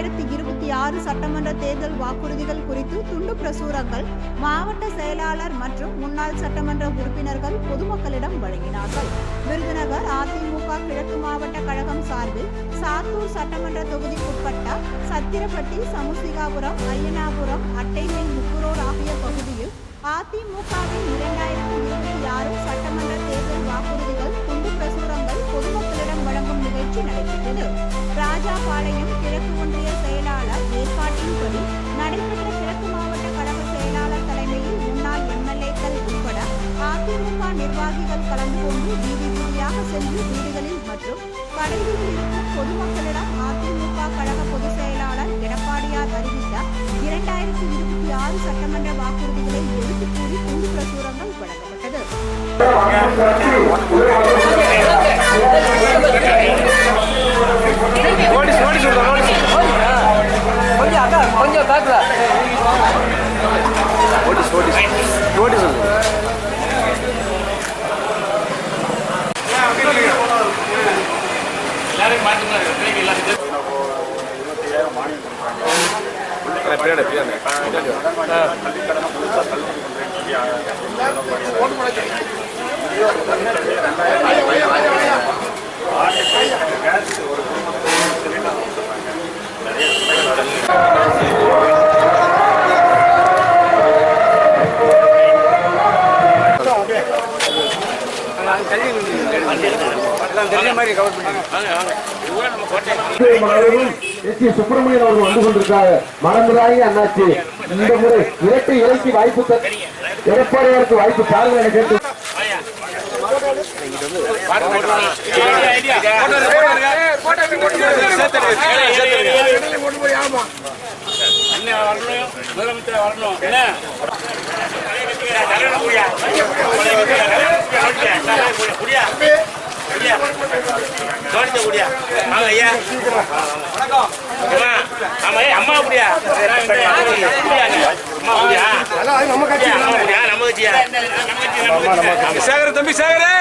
இருபத்தி ஆறு சட்டமன்ற தேர்தல் வாக்குறுதிகள் குறித்து துண்டு பிரசுரங்கள் மாவட்ட செயலாளர் மற்றும் முன்னாள் சட்டமன்ற உறுப்பினர்கள் பொதுமக்களிடம் வழங்கினார்கள். விருதுநகர் அதிமுக கிழக்கு மாவட்ட கழகம் சார்பில் சாத்தூர் சட்டமன்ற தொகுதிக்குட்பட்ட சத்திரப்பட்டி சமுசிகாபுரம் அய்யனாபுரம் அட்டைமேல் முக்குரோர் ஆகிய பகுதியில் அதிமுகவின் இரண்டாயிரத்தி இருபத்தி ஆறு சட்டமன்ற தேர்தல் வாக்குறுதிகள் துண்டு பிரசுரங்கள் அதிமுக நிர்வாகிகள் கலந்து கொண்டு வீதி வீதியாக சென்று வீடுகளில் மற்றும் கடைகளில் இருக்கும் பொதுமக்களிடம் அதிமுக கழக பொதுச் செயலாளர் எடப்பாடியார் அறிவித்த இரண்டாயிரத்தி இருபத்தி ஆறு சட்டமன்ற வாக்குறுதிகளை எடுத்துக் கூறி துண்டு பிரசுரங்கள் வழங்கப்பட்டது. கொஞ்சம் பிரியாணி தெரிஞ்ச மாதிரி கவர் பண்ணி சுப்பிரமணியன் அவர்கள் வந்து கொண்டிருக்காங்க மறந்துடாங்க அண்ணாச்சி. இந்த முறை இரட்டை இலைக்கு வாய்ப்பு எடப்பாடியாருக்கு வாய்ப்பு தாருங்க என கேட்டு முதலமைச்சர் வரணும் என்ன? அம்மா அம்மா அப்படியா அம்மா அப்படியா நம்ம கட்சி நம்ம கட்சியா சேகர தம்பி சேகரே